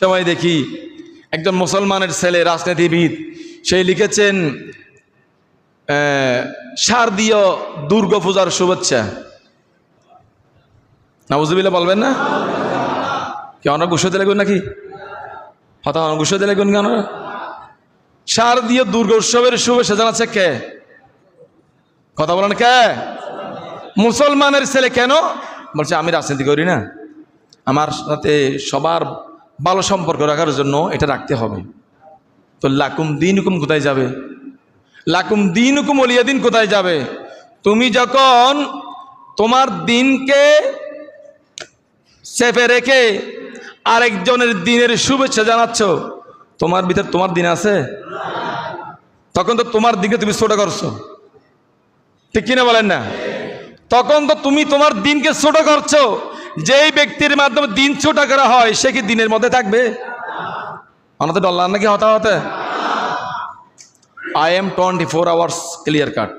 সময় দেখি, একজন মুসলমানের ছেলে, রাজনীতিবিদ, সেই লিখেছেন শারদীয় দুর্গা পূজার শুভেচ্ছা। নাবুজুবিল্লা বলবেন না? কি, অনেক গুছাতে লাগবেন নাকি? হঠাৎ অনেক গুছাতে লাগবেন কেন? শারদীয় দুর্গা উৎসবের শুভেচ্ছা জানাচ্ছে কে? কথা বলেন কে? মুসলমানের ছেলে কেন? বলছে, আমি রাজনীতি করি না। আমার সাথে সবার ভালো সম্পর্ক রাখার জন্য এটা রাখতে হবে। তো লাকুম দিন হুকুম কোথায় যাবে? লাকুম দিন হুকুম অলিয়া দিন কোথায় যাবে? তুমি যখন তোমার দিনকে চেপে রেখে আরেকজনের দিনের শুভেচ্ছা জানাচ্ছ, তোমার ভিতর তোমার দিন আছে? তখন তো তোমার দিকে তুমি ছোট করছ। ঠিক কিনা বলেন না? তখন তো তুমি তোমার দিনকে ছোট করছ। যেই ব্যক্তির মাধ্যমে দিন ছোটা করা হয়, সে কি দিনের মধ্যে থাকবে? আমাদের ডল্লার নাকি হতা হতে I am twenty four hours clear cut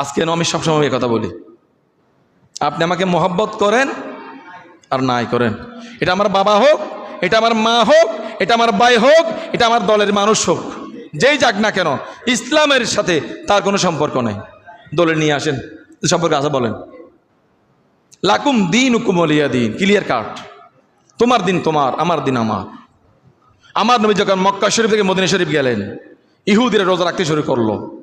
আজকে আমি সবসময় এই কথা বলি। আপনি আমাকে মোহাব্বত করেন আর নাই করেন। এটা আমার বাবা হোক, এটা আমার মা হোক, এটা আমার ভাই হোক, এটা আমার দলের মানুষ হোক, যেই যাক না কেন, ইসলামের সাথে তার কোনো সম্পর্ক নেই। দলে নিয়ে আসেন সম্পর্কে আসা বলেন। লাকুম দিন উকুমলিয়া দিন। ক্লিয়ার কাট তোমার দিন তোমার, আমার দিন আমার। আমার নবী যখন মক্কা শরীফ থেকে মদিনা শরীফ গেলেন, ইহুদিরা রোজা রাখতে শুরু করল।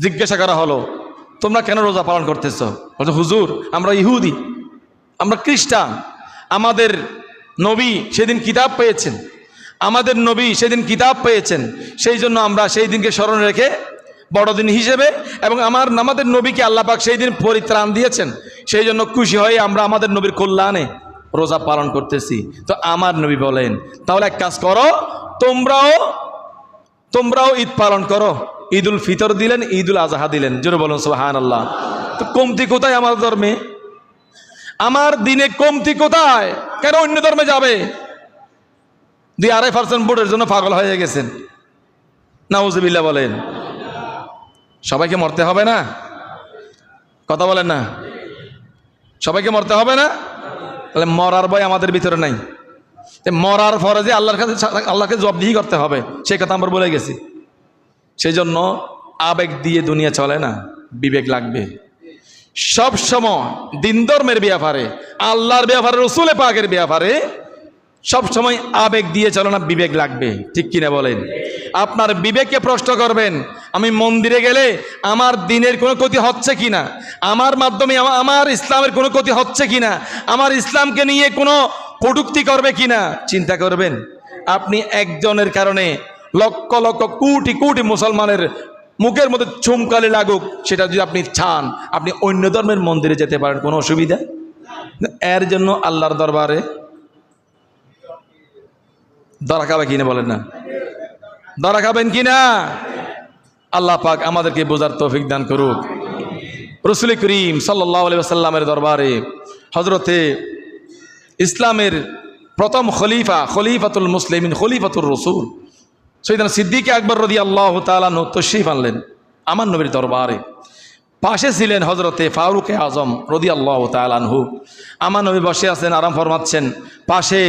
জিজ্ঞাসা করা হলো, তোমরা কেন রোজা পালন করতেছ? বলছে, হুজুর, আমরা ইহুদি, আমরা খ্রিস্টান। আমাদের নবী সেদিন কিতাব পেয়েছেন। আমাদের নবী সেদিন কিতাব পেয়েছেন। সেই জন্য আমরা সেই দিনকে স্মরণ রেখে বড়দিন হিসেবে এবং আমার আমাদের নবীকে আল্লাহ পাক সেই দিন পরিত্রাণ দিয়েছেন। সেই জন্য খুশি হয়ে আমরা আমাদের নবীর কল্যাণে রোজা পালন করতেছি। তো আমার নবী বলেন, তাহলে এক কাজ করো, তোমরাও তোমরাও ঈদ পালন করো। ঈদ উল ফিতর দিলেন ঈদ উল আজহা দিলেন। জোরে বলুন সোহান আল্লাহ তো কমতি কোথায় আমার ধর্মে? আমার দিনে কমতি কোথায়? কেন অন্য ধর্মে যাবে? দুই আড়াই পার্সেন্ট ভোটের জন্য পাগল হয়ে গেছেন। নাউজবিল্লা বলেন। সবাইকে মরতে হবে না? কথা বলেন না। সবাইকে মরতে হবে না? তাহলে মরার ভয় আমাদের ভিতরে নাই। মরার পরে যে আল্লাহর কাছে আল্লাহকে জবাবদিহি করতে হবে, সেই কথা আমরা বলে গেছি। সেই জন্য আবেগ দিয়ে দুনিয়া চলে না, বিবেক লাগবে। সব সময় দিন ধর্মের ব্যাপারে, আল্লাহর ব্যাপারে, রসুলে পাকের ব্যাপারে সব সময় আবেগ দিয়ে চলো না, বিবেক লাগবে। ঠিক কিনা বলেন? আপনার বিবেককে প্রশ্ন করবেন আমি মন্দিরে গেলে আমার দিনের কোনো ক্ষতি হচ্ছে কি না আমার মাধ্যমে আমার ইসলামের কোনো ক্ষতি হচ্ছে কি না আমার ইসলামকে নিয়ে কোনো কটুক্তি করবে কিনা? চিন্তা করবেন, আপনি একজনের কারণে লক্ষ লক্ষ, কোটি কোটি মুসলমানের মুখের মধ্যে চুমকালে লাগুক, সেটা যদি আপনি চান, আপনি অন্য ধর্মের মন্দিরে যেতে পারেন, কোনো অসুবিধা? এর জন্য আল্লাহর দরবারে দরা খাবে কিনা বলেন না? দরা খাবেন কিনা? আল্লাহ পাক আমাদেরকে বোঝার তৌফিক দান করুক। রসুল করিম সাল্লাহ সাল্লামের দরবারে হজরতে ইসলামের প্রথম খলিফা, খলিফাতুল মুসলিমিন, খলিফাতুর রসুল সৈদান সিদ্দিক আকবর রদি আল্লাহ তালান তশরিফ আনলেন আমার নবীর দরবারে। পাশে ছিলেন হজরতে ফারুক আজম রদি আল্লাহ তালানহু আমার নবী বসে আছেন, আরাম ফরমাচ্ছেন। পাশে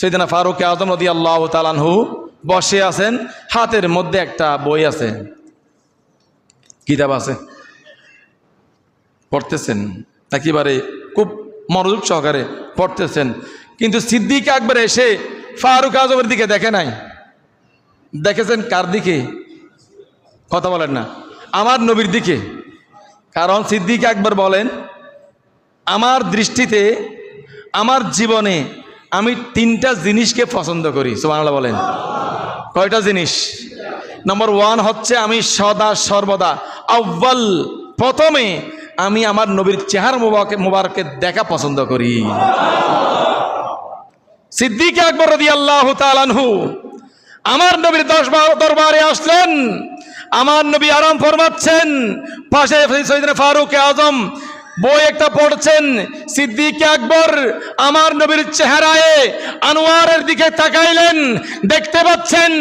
সৈদানা ফারুক আজম রদি আল্লাহ তালানহু বসে আছেন। হাতের মধ্যে একটা বই আছে। কিতাব আছে। পড়তেছেন। একেবারে খুব মনোযোগ সহকারে পড়তেছেন। কিন্তু সিদ্দিক আকবর এসে ফারুক আজমের দিকে দেখে নাই। দেখেছেন কার দিকে? কথা বলেন না। আমার নবীর দিকে। কারণ সিদ্দিক আকবর বলেন, আমার দৃষ্টিতে, আমার জীবনে আমি তিনটা জিনিসকে পছন্দ করি। সুমানাল্লাহ বলেন। কয়টা জিনিস? নম্বর ওয়ান হচ্ছে আমি সদা সর্বদা আব্বাল প্রথমে আমি আমার নবীর চেহারা মুবারকে মুবারকে দেখা পছন্দ করি। সিদ্দিক আকবর রদি আল্লাহ তালানহু আমার নবীর দশ দরবারে আসলেন, আমার নবী আরাম ফরমাচ্ছেন, পাশে ফারুক আজম বই একটা পড়ছেন, সিদ্দিক আকবর, আমার নবীর চেহারায় আনোয়ারের দিকে তাকাইলেন, দেখতে পাচ্ছেন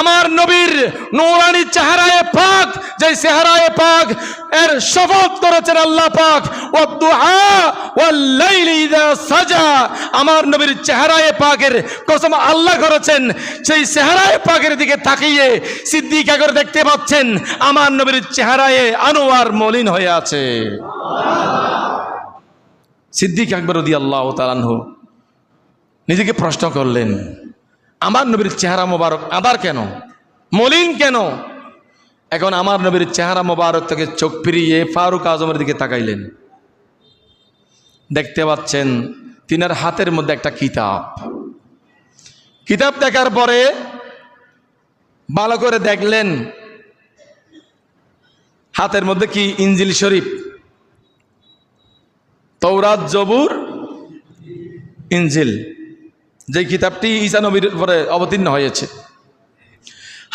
আমার নবীর নৌরানি চেহারায় পাক যে চেহারায় পাক এর শপথ করেছেন আল্লাহ পাক সাজা, আমার নবীর চেহারায় পাকের কসম আল্লাহ করেছেন, সেই চেহারায় পাকের দিকে তাকিয়ে সিদ্দিক আকবর দেখতে পাচ্ছেন আমার নবীর চেহারায় আনোয়ার মলিন হয়ে আছে। সিদ্দিক আকবর দি আল্লাহ তালানহু নিজেকে প্রশ্ন করলেন, আমার নবীর চেহারা মোবারক আবার কেন? মলিন কেন? এখন আমার নবীর চেহারা মোবারক থেকে চোখ ফিরিয়ে ফারুক আজমের দিকে তাকাইলেন। দেখতে পাচ্ছেন তিনার হাতের মধ্যে একটা কিতাব। কিতাব দেখার পরে ভালো করে দেখলেন, হাতের মধ্যে কি ইঞ্জিল শরীফ? তৌরাত জবুর ইঞ্জিল যে কিতাবটি ঈসা নবীর উপরে অবতীর্ণ হয়েছে।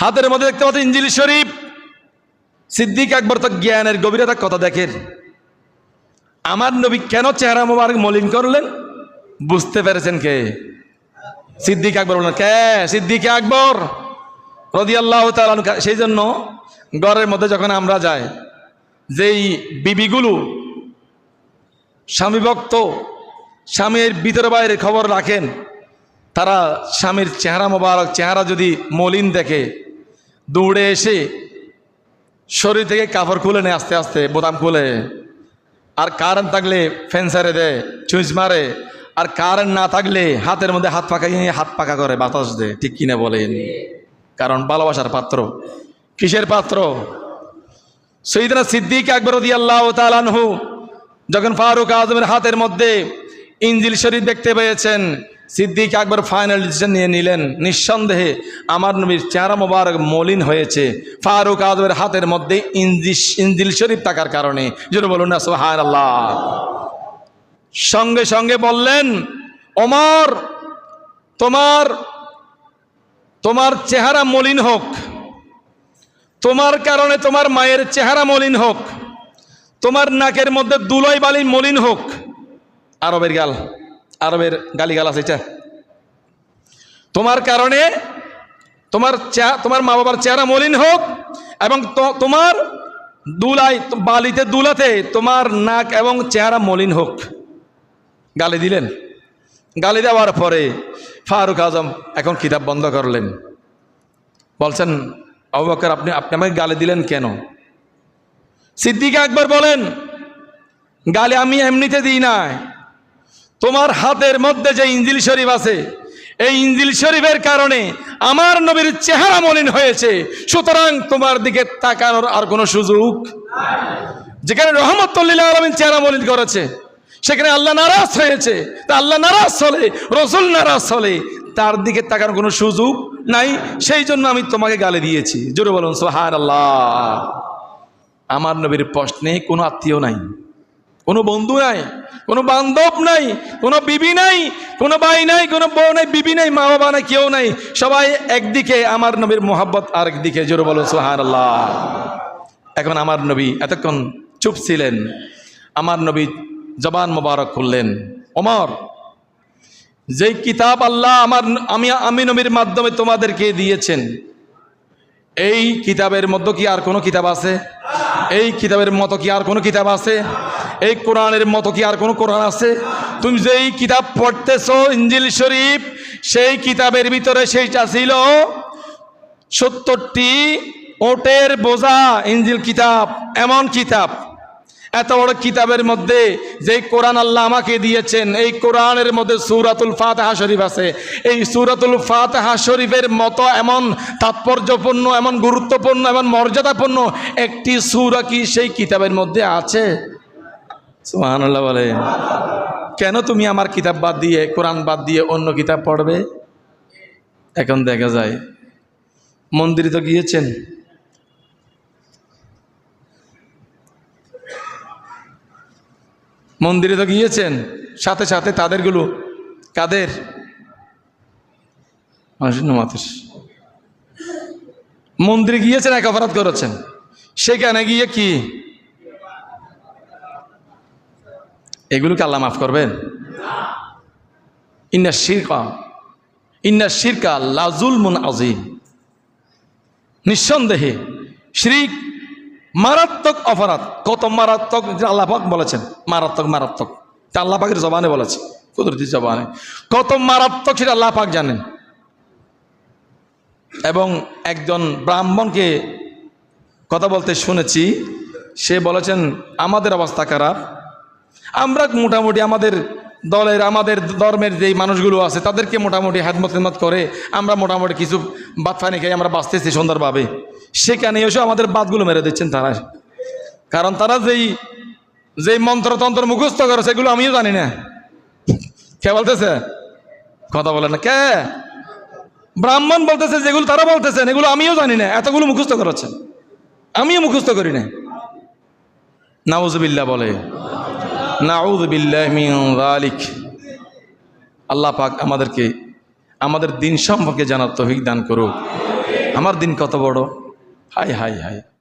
হাতের মধ্যে দেখতে পাচ্ছি ইঞ্জিল শরীফ। সিদ্দিক একবার তো জ্ঞানের গভীরতা কথা দেখেন। আমার নবী কেন চেহারা মোবারক মলিন করলেন? বুঝতে পেরেছেন কে? সিদ্দিক আকবর বললেন, কে? সিদ্দিক আকবর? রদি আল্লাহ সেই জন্য ঘরের মধ্যে যখন আমরা যাই, যেই বিবিগুলো স্বামী ভক্ত, স্বামীর ভিতরে বাইরে খবর রাখেন, তারা স্বামীর চেহারা মোবারক, চেহারা যদি মলিন দেখে, দৌড়ে এসে শরীর থেকে কাপড় খুলে নেয় আস্তে আস্তে, বোতাম খুলে। আর কারেন্ট থাকলে ফেন্সারে দেয় চুঁচ মারে। আর কারেন্ট না থাকলে হাতের মধ্যে হাত পাকা নিয়ে হাত পাকা করে, বাতাস দেয়। ঠিক কিনা বলেন? কারণ ভালোবাসার পাত্র। কিসের পাত্র? সৈদিনা সিদ্দিক আকবর দি আল্লাহ তালানহু যখন ফারুক আজমের হাতের মধ্যে ইঞ্জিল শরীফ দেখতে পেয়েছেন, সিদ্দিক একবার ফাইনাল ডিসিশন নিয়ে নিলেন। নিঃসন্দেহে আমার নবীর চেহারা মোবারক মলিন হয়েছে। ফারুক আজমের হাতের মধ্যে ইঞ্জিস ইঞ্জিল শরীফ থাকার কারণে। যেন বলুন না সোহান আল্লাহ সঙ্গে সঙ্গে বললেন, ওমর, তোমার তোমার চেহারা মলিন হোক। তোমার কারণে তোমার মায়ের চেহারা মলিন হোক। তোমার নাকের মধ্যে দুলই বালি মলিন হোক। আরবের গাল, আরবের গালি গাল আছে, এটা। তোমার কারণে তোমার চে- তোমার মা বাবার চেহারা মলিন হোক এবং তোমার দুলাই, বালিতে দুলাতে তোমার নাক এবং চেহারা মলিন হোক। গালি দিলেন। গালি দেওয়ার পরে ফারুক আজম এখন কিতাব বন্ধ করলেন। বলছেন, আবু বকর, আপনি আপনি আমাকে গালি দিলেন কেন? সিদ্দিক আকবর বলেন, গালি আমি এমনিতে দিই না তোমার হাতের মধ্যে যে ইঞ্জিল শরীফ আছে, এই ইঞ্জিল শরীফের কারণে আমার নবীর চেহারা মলিন হয়েছে। সুতরাং তোমার দিকে তাকানোর আর কোনো সুযোগ যেখানে রহমতুল্লিল্লাহ আলমিন চেহারা মলিন করেছে, সেখানে আল্লাহ নারাজ হয়েছে। তা আল্লাহ নারাজ হলে, রসুল নারাজ হলে তার দিকে তাকানোর কোনো সুযোগ নাই। সেই জন্য আমি তোমাকে গালে দিয়েছি। জোরে বলুন সোহার আল্লাহ আমার নবীর প্রশ্নে কোনো আত্মীয় নাই, কোনো বন্ধু নাই, কোনো বান্ধব নাই, কোনো বিবি নাই, কোনো ভাই নাই, কোনো বউ নাই, বিবি নাই মা বাবা নাই, কেউ নাই। সবাই একদিকে আমার নবীর মোহাব্বত, আরেকদিকে জোরে সোহার আল্লাহ এখন আমার নবী এতক্ষণ চুপ ছিলেন, আমার নবী জবান মোবারক করলেন, ওমর, যেই কিতাব আল্লাহ আমার আমি আমি নবীর মাধ্যমে তোমাদেরকে দিয়েছেন, এই কিতাবের মধ্যে কি আর কোনো কিতাব আছে? এই কিতাবের মতো কি আর কোনো কিতাব আছে? এই কোরআনের মতো কি আর কোনো কোরআন আছে? তুমি যেই কিতাব পড়তেছো ইঞ্জিল শরীফ, সেই কিতাবের ভিতরে সেইটা ছিল সত্তরটি ওটের বোঝা ইঞ্জিল কিতাব, এমন কিতাব। এত বড় কিতাবের মধ্যে যেই কোরআন আল্লাহ আমাকে দিয়েছেন, এই কোরআনের মধ্যে সুরাতুল ফাতেহা শরীফ আছে। এই সুরাতুল ফাতেহা শরীফের মতো এমন তাৎপর্যপূর্ণ, এমন গুরুত্বপূর্ণ, এমন মর্যাদাপূর্ণ একটি সুরা কি সেই কিতাবের মধ্যে আছে? সুবহানাল্লাহ বলে, কেন তুমি আমার কিতাব বাদ দিয়ে, কোরআন বাদ দিয়ে অন্য কিতাব পড়বে? এখন দেখা যায়, মন্দিরে তো গিয়েছেন? মন্দিরে তো গিয়েছেন, সাথে সাথে তাদেরগুলো কাদের? মানুষের মন্দিরে গিয়েছেন, এক অপরাধ করেছেন। সেখানে গিয়ে কি? এগুলোকে আল্লাহ মাফ করবেন? ইন্না শিরকা ইন্না শিরকা লাজুল মুন আজিম নিঃসন্দেহে শ্রিক মারাত্মক অপরাধ। কত মারাত্মক আল্লাহ বলেছেন, মারাত্মক মারাত্মক। তা আল্লাহ পাকের জবানে বলেছে, কুদরতি জবানে। কত মারাত্মক সেটা আল্লাহ পাক জানেন। এবং একজন ব্রাহ্মণকে কথা বলতে শুনেছি, সে বলেছেন, আমাদের অবস্থা খারাপ। আমরা মোটামুটি আমাদের দলের, আমাদের ধর্মের যেই মানুষগুলো আছে, তাদেরকে মোটামুটি হাদমত খেদমত করে আমরা মোটামুটি কিছু ফানি খেয়ে আমরা বাঁচতেছি সুন্দরভাবে। সেখানে এসে আমাদের বাদগুলো মেরে দিচ্ছেন তারা। কারণ তারা যেই যেই মন্ত্রতন্ত্র মুখস্থ করে, সেগুলো আমিও জানি না। কে বলতেছে? কথা বলে না। কে? ব্রাহ্মণ বলতেছে, যেগুলো তারা বলতেছেন, এগুলো আমিও জানি না। এতগুলো মুখস্থ করেছেন। আমিও মুখস্থ করি না। নাউজবিল্লা বলে। নাউজবিল্লাহ যালিক। আল্লাহ পাক আমাদেরকে, আমাদের দিন সম্পর্কে জানার তৌফিক দান করুক। আমার দিন কত বড়? हाय हाय हाय।